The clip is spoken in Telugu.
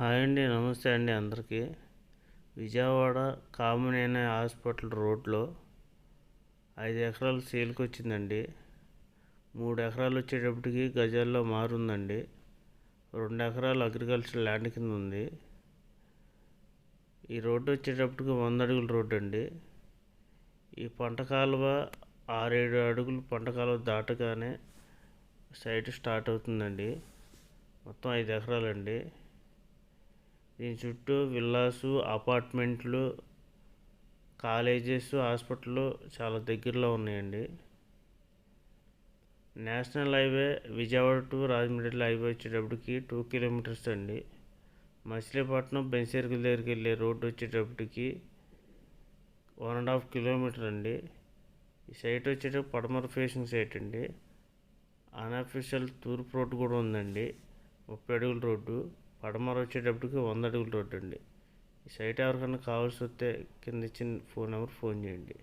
హాయ్ అండి నమస్తే అండి అందరికీ. విజయవాడ కామినేని హాస్పిటల్ రోడ్లో ఐదు ఎకరాలు సేల్కి వచ్చిందండి. మూడు ఎకరాలు వచ్చేటప్పటికి గజాల్లో మారుందండి. రెండు ఎకరాలు అగ్రికల్చర్ ల్యాండ్ కింద ఉంది. ఈ రోడ్డు వచ్చేటప్పటికి వంద అడుగుల రోడ్డు అండి. ఈ పంట కాలువ ఆరేడు అడుగులు పంట కాలువ దాటగానే సైట్ స్టార్ట్ అవుతుందండి. మొత్తం ఐదు ఎకరాలండి. దీని చుట్టూ విల్లాసు అపార్ట్మెంట్లు కాలేజెస్ హాస్పిటల్ చాలా దగ్గరలో ఉన్నాయండి. National highway Vijayawada to Rajahmundry highway వచ్చేటప్పటికి టూ కిలోమీటర్స్ అండి. మచిలీపట్నం బెంసేరుకుల దగ్గరికి వెళ్ళే రోడ్డు వచ్చేటప్పటికి వన్ అండ్ హాఫ్ కిలోమీటర్ అండి. ఈ సైట్ వచ్చేటప్పుడు పడమర ఫేసింగ్ సైట్ అండి. అన్అఫీషియల్ తూర్పు రోడ్డు కూడా ఉందండి. ముప్పై అడుగుల రోడ్డు. పడమర వచ్చేటప్పటికి వంద అడుగుల రోడ్డు అండి. ఈ సైట్ ఎవరికైనా కావాల్సి వస్తే కింద ఇచ్చిన ఫోన్ నెంబర్ ఫోన్ చేయండి.